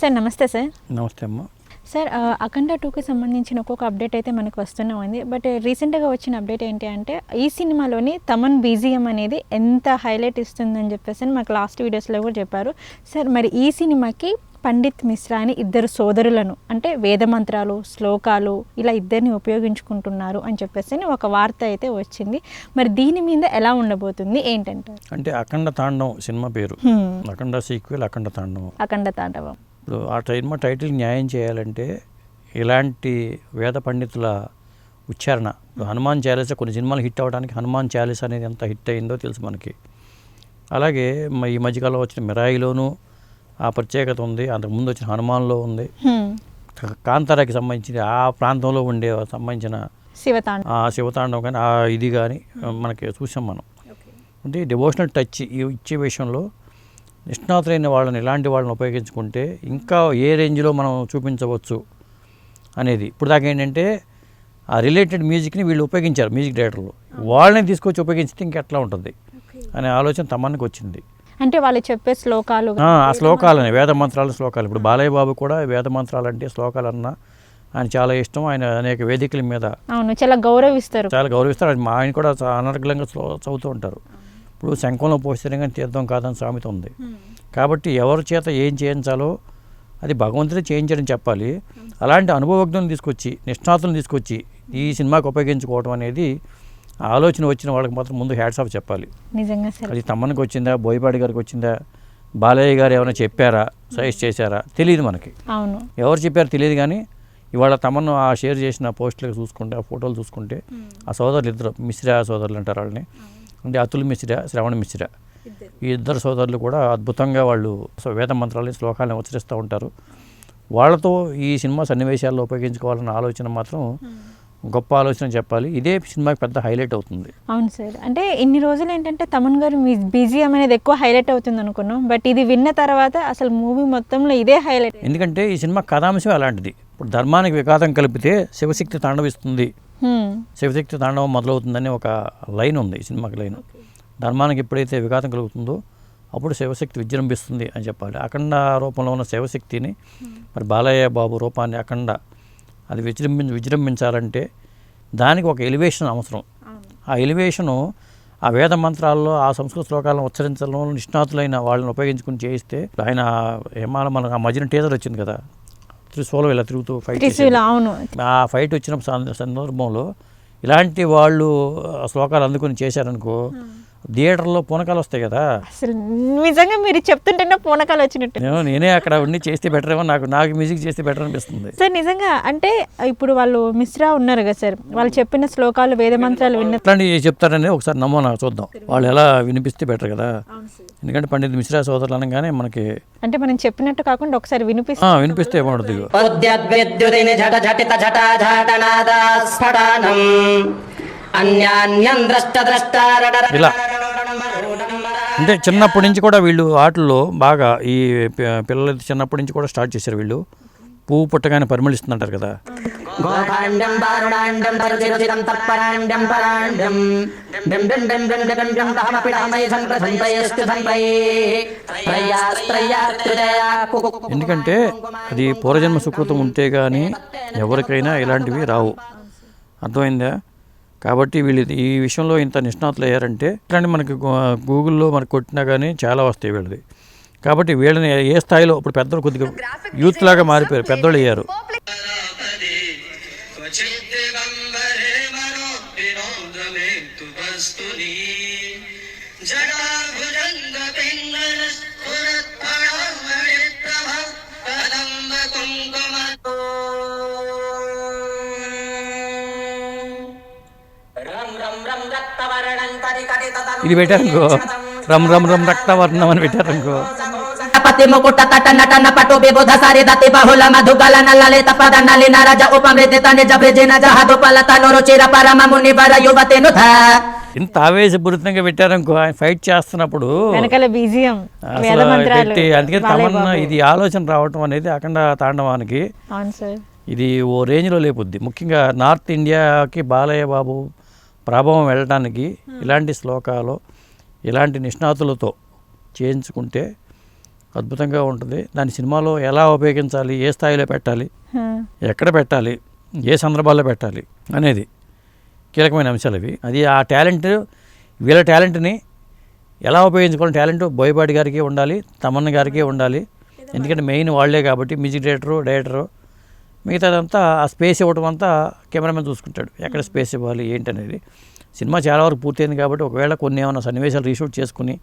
Sir నమస్తే sir. నమస్తే అమ్మ. సార్ అఖండ టూకి సంబంధించిన ఒక్కొక్క అప్డేట్ అయితే మనకు వస్తూనే ఉంది. బట్ రీసెంట్గా వచ్చిన అప్డేట్ ఏంటి అంటే ఈ సినిమాలోని తమన్ బీజిఎం అనేది ఎంత హైలైట్ ఇస్తుందని చెప్పేసి అని మాకు లాస్ట్ వీడియోస్లో కూడా చెప్పారు. సార్ మరి ఈ సినిమాకి పండిత్ మిశ్రా అని ఇద్దరు సోదరులను అంటే వేద మంత్రాలు శ్లోకాలు ఇలా ఇద్దరిని ఉపయోగించుకుంటున్నారు అని చెప్పేసి అని ఒక వార్త అయితే వచ్చింది. మరి దీని మీద ఎలా ఉండబోతుంది? ఏంటంటారు? అంటే అఖండ తాండవం సినిమా పేరు. అఖండ సీక్వెల్ అఖండ తాండవం. అఖండ తాండవం. ఇప్పుడు ఆ సినిమా టైటిల్ న్యాయం చేయాలంటే ఇలాంటి వేద పండితుల ఉచ్చారణ. హనుమాన్ చాలీస కొన్ని సినిమాలు హిట్ అవ్వడానికి హనుమాన్ చాలీస అనేది ఎంత హిట్ అయిందో తెలుసు మనకి. అలాగే ఈ మధ్యకాలంలో వచ్చిన మిరాయిలోనూ ఆ ప్రత్యేకత ఉంది. అంతకుముందు వచ్చిన హనుమాన్లో ఉంది. కాంతారాకి సంబంధించి ఆ ప్రాంతంలో ఉండే సంబంధించిన శివతాండవం ఆ శివతాండవం కానీ ఆ ఇది కానీ మనకి చూసాం మనం. అంటే డివోషనల్ టచ్ ఈ ఇచ్చే విషయంలో నిష్ణాతులైన వాళ్ళని ఇలాంటి వాళ్ళని ఉపయోగించుకుంటే ఇంకా ఏ రేంజ్లో మనం చూపించవచ్చు అనేది. ఇప్పుడు దాకా ఏంటంటే ఆ రిలేటెడ్ మ్యూజిక్ని వీళ్ళు ఉపయోగించారు మ్యూజిక్ డైరెక్టర్లు. వాళ్ళని తీసుకొచ్చి ఉపయోగించితే ఇంకెట్లా ఉంటుంది? అనే ఆలోచన తమన్నికి వచ్చింది. అంటే వాళ్ళు చెప్పే శ్లోకాలు ఆ శ్లోకాలని వేద మంత్రాల శ్లోకాలు. ఇప్పుడు బాలయ్య బాబు కూడా వేద మంత్రాలు అంటే శ్లోకాలు అన్న ఆయన చాలా ఇష్టం. ఆయన అనేక వేదికల మీద అవును చాలా గౌరవిస్తారు. చాలా గౌరవిస్తారు. ఆయన కూడా చదువు- చదువుతూ ఉంటారు. ఇప్పుడు శంఖంలో పోస్తే కానీ తీర్థం కాదని సామెత ఉంది. కాబట్టి ఎవరి చేత ఏం చేయించాలో అది భగవంతుడే చేయించడం చెప్పాలి. అలాంటి అనుభవజ్ఞులను తీసుకొచ్చి నిష్ణాతులను తీసుకొచ్చి ఈ సినిమాకి ఉపయోగించుకోవడం అనేది ఆలోచన వచ్చిన వాళ్ళకి మాత్రం ముందు హ్యాట్స్ ఆఫ్ చెప్పాలి. నిజంగా అది తమ్మనికి వచ్చిందా బోయపాటి గారికి వచ్చిందా బాలయ్య గారు ఏమైనా చెప్పారా సజెస్ట్ చేశారా? తెలియదు మనకి. అవును. ఎవరు చెప్పారో తెలియదు కానీ ఇవాళ తమను ఆ షేర్ చేసిన పోస్టులు చూసుకుంటే ఆ ఫోటోలు చూసుకుంటే ఆ సోదరులు ఇద్దరు మిశ్రా సోదరులు అంటారు వాళ్ళని. అంటే అతుల్ మిశ్రా శ్రవణ మిశ్రా. ఈ ఇద్దరు సోదరులు కూడా అద్భుతంగా వాళ్ళు వేద మంత్రాలని శ్లోకాలను ఉచ్చరిస్తూ ఉంటారు. వాళ్ళతో ఈ సినిమా సన్నివేశాల్లో ఉపయోగించుకోవాలన్న ఆలోచన మాత్రం గొప్ప ఆలోచన చెప్పాలి. ఇదే సినిమాకి పెద్ద హైలైట్ అవుతుంది. అవును సార్. అంటే ఇన్ని రోజులు ఏంటంటే తమన్ గారు మీ బీజిఎం అనేది ఎక్కువ హైలైట్ అవుతుంది అనుకున్నాం. బట్ ఇది విన్న తర్వాత అసలు మూవీ మొత్తంలో ఇదే హైలైట్. ఎందుకంటే ఈ సినిమా కథాంశం అలాంటిది. ఇప్పుడు ధర్మానికి విఘాతం కలిపితే శివశక్తి తాండవిస్తుంది. శివశక్తి తాండవం మొదలవుతుందని ఒక లైన్ ఉంది ఈ సినిమాకి లైన్. ధర్మానికి ఎప్పుడైతే విఘాతం కలుగుతుందో అప్పుడు శివశక్తి విజృంభిస్తుంది అని చెప్పాలి. అఖండ రూపంలో ఉన్న శివశక్తిని మరి బాలయ్య బాబు రూపాన్ని అఖండ అది విజృంబి విజృంభించాలంటే దానికి ఒక ఎలివేషన్ అవసరం. ఆ ఎలివేషను ఆ వేద మంత్రాల్లో ఆ సంస్కృత శ్లోకాలను ఉచ్చరించడంలో నిష్ణాతులైన వాళ్ళని ఉపయోగించుకుని చేయిస్తే ఆయన ఏమాల మనకు ఆ మధ్యన టీజర్ వచ్చింది కదా? త్రిశూలం ఇలా తిరుగుతూ ఫైట్ అవును. ఆ ఫైట్ వచ్చిన సంద- సందర్భంలో ఇలాంటి వాళ్ళు శ్లోకాలు అందుకుని చేశారనుకో థియేటర్లో పూనకాలు వస్తాయి కదా. అసలు నిజంగా మీరు చెప్తుంటేనే పూనకాలు వచ్చినట్టు. నేను నేనే అక్కడ ఉండి చేస్తే బెటర్ ఏమో నాకు నాకు మ్యూజిక్ చేస్తే బెటర్ అనిపిస్తుంది. సార్ నిజంగా అంటే ఇప్పుడు వాళ్ళు మిశ్రా ఉన్నారు కదా సార్ వాళ్ళు చెప్పిన శ్లోకాలు వేద మంత్రాలు విన్న అట్లాంటివి చెప్తారని ఒకసారి నమూనా చూద్దాం. వాళ్ళు ఎలా వినిపిస్తే బెటర్ కదా. ఎందుకంటే పండిత్ మిశ్రా సోదరులు అనగానే మనకి అంటే మనం చెప్పినట్టు కాకుండా ఒకసారి వినిపిస్తే ఆ, వినిపిస్తే బాగుంటుంది అన్యాన్యం ద్రష్ట ఇలా అంటే చిన్నప్పటి నుంచి కూడా వీళ్ళు ఆటల్లో బాగా ఈ పిల్లలు చిన్నప్పటి నుంచి కూడా స్టార్ట్ చేశారు వీళ్ళు పువ్వు పుట్టగానే పరిమళిస్తుందంటారు కదా ఎందుకంటే అది పూర్వజన్మ సుకృతం ఉంటే కానీ ఎవరికైనా ఇలాంటివి రావు అర్థమైందా కాబట్టి వీళ్ళు ఈ విషయంలో ఇంత నిష్ణాతులు అయ్యారంటే ఇట్లాంటి మనకి గూగుల్లో మనకు కొట్టినా కానీ చాలా వస్తాయి వీళ్ళది. కాబట్టి వీళ్ళని ఏ స్థాయిలో ఇప్పుడు పెద్దలు కొద్దిగా యూత్ లాగా మారిపోయారు పెద్దోళ్ళు అయ్యారు. ఇది పెట్టారనుకో. రమ్ రమ్ రమ్ రక్తవర్ణం అని పెట్టారనుకో. పతి ముకుట తట నటన పటు విబుధ సరి దతి బహుళ మధుగల నల్లలిత పద నలిన రజ ఉపమృతి తని జభిజిన జహదు పలత రుచిర పరమ ముని వర యువతి నుధ ఇంత ఆవేశపూరితంగా పెట్టారనుకో ఆయన ఫైట్ చేస్తున్నప్పుడు పెట్టి అందుకే తమన్నా. ఇది ఆలోచన రావటం అనేది అఖండ తాండవానికి. ఇది ఓ రేంజ్లో లేపుద్ది. ముఖ్యంగా నార్త్ ఇండియాకి బాలయ్య బాబు ప్రభావం వెళ్ళడానికి ఇలాంటి శ్లోకాలు ఇలాంటి నిష్ణాతులతో చేయించుకుంటే అద్భుతంగా ఉంటుంది. దాని సినిమాలో ఎలా ఉపయోగించాలి ఏ స్థాయిలో పెట్టాలి. ఎక్కడ పెట్టాలి ఏ సందర్భాల్లో పెట్టాలి అనేది కీలకమైన అంశాలు అవి అది ఆ టాలెంట్ వీళ్ళ టాలెంట్ని ఎలా ఉపయోగించుకోవాలి టాలెంట్ బోయపాటి గారికి ఉండాలి తమన్న గారికి ఉండాలి. ఎందుకంటే మెయిన్ వాళ్ళే కాబట్టి మ్యూజిక్ డైరెక్టరు డైరెక్టరు మిగతాదంతా ఆ స్పేస్ ఇవ్వడం అంతా కెమెరామెన్ చూసుకుంటాడు. ఎక్కడ స్పేస్ ఇవ్వాలి ఏంటి అనేది సినిమా చాలా వరకు పూర్తయింది కాబట్టి ఒకవేళ కొన్ని ఏమైనా సన్నివేశాలు రీషూట్ చేసుకుని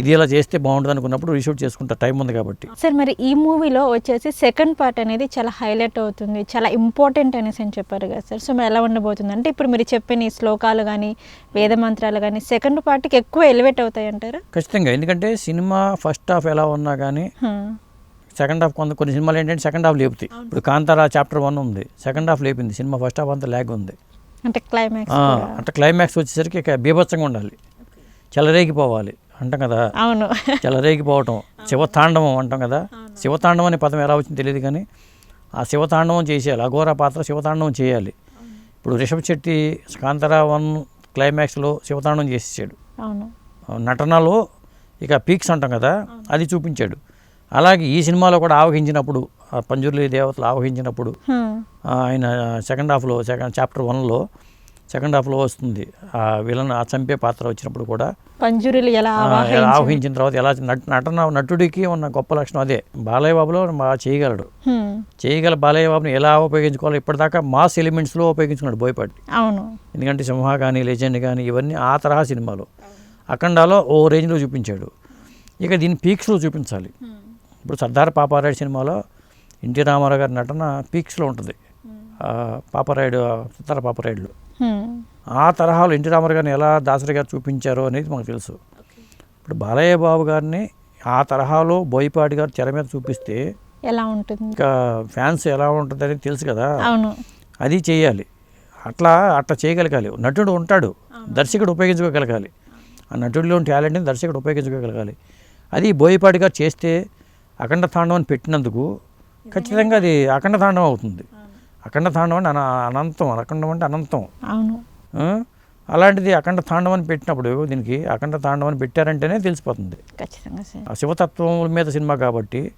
ఇది ఇలా చేస్తే బాగుంటుంది అనుకున్నప్పుడు రీషూట్ చేసుకుంటా టైం ఉంది కాబట్టి. సార్ మరి ఈ మూవీలో వచ్చేసి సెకండ్ పార్ట్ అనేది చాలా హైలైట్ అవుతుంది చాలా ఇంపార్టెంట్ అనేసి అని చెప్పారు కదా సార్. సో మరి ఎలా ఉండబోతుంది? అంటే ఇప్పుడు మీరు చెప్పిన ఈ శ్లోకాలు కానీ వేద మంత్రాలు కానీ సెకండ్ పార్ట్కి ఎక్కువ ఎలివేట్ అవుతాయి అంటారా? ఖచ్చితంగా. ఎందుకంటే సినిమా ఫస్ట్ హాఫ్ ఎలా ఉన్నా కానీ సెకండ్ హాఫ్ కొంత కొన్ని సినిమాలు ఏంటంటే సెకండ్ హాఫ్ లేపుతాయి. ఇప్పుడు కాంతారా చాప్టర్ వన్ ఉంది. సెకండ్ హాఫ్ లేపింది. సినిమా ఫస్ట్ హాఫ్ అంతా ల్యాగ్ ఉంది. అంటే క్లైమాక్స్ అంటే క్లైమాక్స్ వచ్చేసరికి ఇక బీభత్సంగా ఉండాలి. చెలరేగిపోవాలి అంటాం కదా. అవును. చెలరేగిపోవటం. శివతాండవం అంటాం కదా. శివతాండవం అనే పదం ఎలా వచ్చింది తెలియదు కానీ ఆ శివతాండవం చేసేయాలి. అఘోర పాత్ర శివతాండవం చేయాలి. ఇప్పుడు రిషబ్ శెట్టి కాంతారా వన్ క్లైమాక్స్లో శివతాండవం చేసేసాడు. అవును. నటనలో ఇక పీక్స్ అంటాం కదా. అది చూపించాడు. అలాగే ఈ సినిమాలో కూడా ఆవహించినప్పుడు పంజుర్లి దేవతలు ఆవహించినప్పుడు. ఆ, ఆయన సెకండ్ హాఫ్లో సెకండ్ చాప్టర్ వన్లో సెకండ్ హాఫ్లో వస్తుంది. ఆ విలన్ ఆ చంపే పాత్ర వచ్చినప్పుడు కూడా పంజురులు ఎలా ఆవహించిన తర్వాత ఎలా నట- నటన నటుడికి ఉన్న గొప్ప లక్షణం అదే. బాలయ్య బాబులో బాగా చేయగలడు. హ్మ్. చేయగల బాలయ్య బాబుని ఎలా ఉపయోగించుకోవాలో ఇప్పటిదాకా మాస్ ఎలిమెంట్స్లో ఉపయోగించుకున్నాడు బోయపాటి. అవును. ఎందుకంటే సింహ కానీ లెజెండ్ కానీ ఇవన్నీ ఆ తరహా సినిమాలు. అఖండాలో ఓ రేంజ్లో చూపించాడు. ఇక దీన్ని పీక్స్లో చూపించాలి. ఇప్పుడు సర్దార్ పాపారాయుడు సినిమాలో ఎన్టీ రామారావు గారి నటన పీక్స్లో ఉంటుంది. పాపారాయుడు సర్దార్ పాపారాయుడులో. హ్మ్. ఆ తరహాలో ఎన్టీ రామారావు గారిని ఎలా దాసరి గారు చూపించారో అనేది మనకు తెలుసు. ఇప్పుడు బాలయ్య బాబు గారిని ఆ తరహాలో బోయపాటి గారు తెర మీద చూపిస్తే ఎలా ఉంటుంది? ఇంకా ఫ్యాన్స్ ఎలా ఉంటుంది అనేది తెలుసు కదా. అవును. అది చేయాలి. అట్లా అట్లా చేయగలగాలి. నటుడు ఉంటాడు. దర్శకుడు ఉపయోగించుకోగలగాలి. ఆ నటుడిలో టాలెంట్ని దర్శకుడు ఉపయోగించుకోగలగాలి. అది బోయపాటి గారు చేస్తే అఖండ తాండవం అని పెట్టినందుకు ఖచ్చితంగా అది అఖండ తాండవం అవుతుంది. అఖండ తాండవం అంటే అన- అనంతం అఖండం అంటే అనంతం. అవును? అలాంటిది అఖండ తాండవం అని పెట్టినప్పుడు దీనికి అఖండ తాండవం అని పెట్టారంటేనే తెలిసిపోతుంది. ఆ శివతత్వం మీద సినిమా కాబట్టి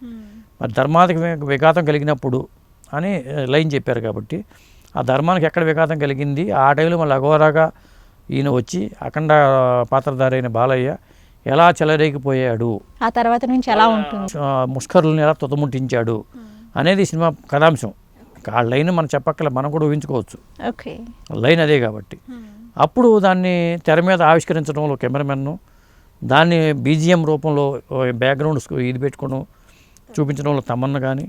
మరి ధర్మానికి విఘాతం కలిగినప్పుడు అని లైన్ చెప్పారు కాబట్టి ఆ ధర్మానికి ఎక్కడ విఘాతం కలిగింది? ఆ టైంలో మళ్ళీ అఘోరాగా ఈయన వచ్చి అఖండ పాత్రధారి అయిన బాలయ్య ఎలా చెలరేగిపోయాడు? ఆ తర్వాత నుంచి ఎలా ఉంటుంది? ముష్కరులను ఎలా తుతముట్టించాడు అనేది సినిమా కథాంశం. ఆ లైన్ మనం చెప్పక్కల మనం కూడా ఊహించుకోవచ్చు. ఓకే. లైన్ అదే కాబట్టి. అప్పుడు దాన్ని తెర మీద ఆవిష్కరించడంలో కెమెరామెన్ను దాన్ని బీజిఎం రూపంలో బ్యాక్గ్రౌండ్ ఇది పెట్టుకోవడం చూపించడంలో తమన్న కానీ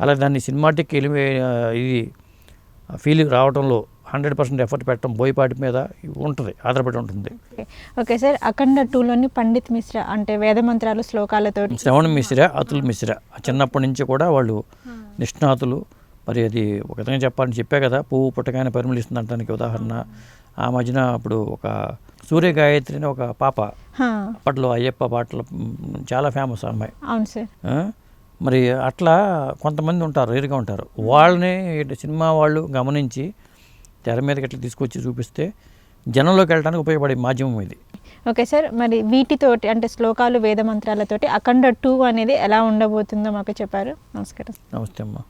అలాగే దాన్ని సినిమాటిక్ ఇది ఫీల్ రావడంలో హండ్రెడ్ పర్సెంట్ ఎఫర్ట్ పెట్టడం బోయపాటి మీద ఉంటుంది ఆధారపడి ఉంటుంది. ఓకే. సార్ అఖండ టూలోని పండిత్ మిశ్రా అంటే వేద మంత్రాలు శ్లోకాలతో శ్రవణ మిశ్ర అతుల్ మిశ్ర చిన్నప్పటి నుంచి కూడా వాళ్ళు నిష్ణాతులు. మరి అది ఒక విధంగా చెప్పాలని చెప్పా కదా పువ్వు పుట్టగానే పరిమళిస్తుంది అనడానికి ఉదాహరణ. ఆ మధ్యన అప్పుడు ఒక సూర్య గాయత్రి అని ఒక పాప అప్పట్లో అయ్యప్ప పాటలు చాలా ఫేమస్ అమ్మాయి. అవును సార్? మరి అట్లా కొంతమంది ఉంటారు రేరుగా ఉంటారు. వాళ్ళని సినిమా వాళ్ళు గమనించి తెర మీదకి ఇట్లా తీసుకొచ్చి చూపిస్తే జనంలోకి వెళ్ళడానికి ఉపయోగపడే మాధ్యమం ఇది. ఓకే సార్ మరి వీటితోటి అంటే శ్లోకాలు వేద మంత్రాలతోటి అఖండ టూ అనేది ఎలా ఉండబోతుందో మాకు చెప్పారు. నమస్కారం. నమస్తే అమ్మా.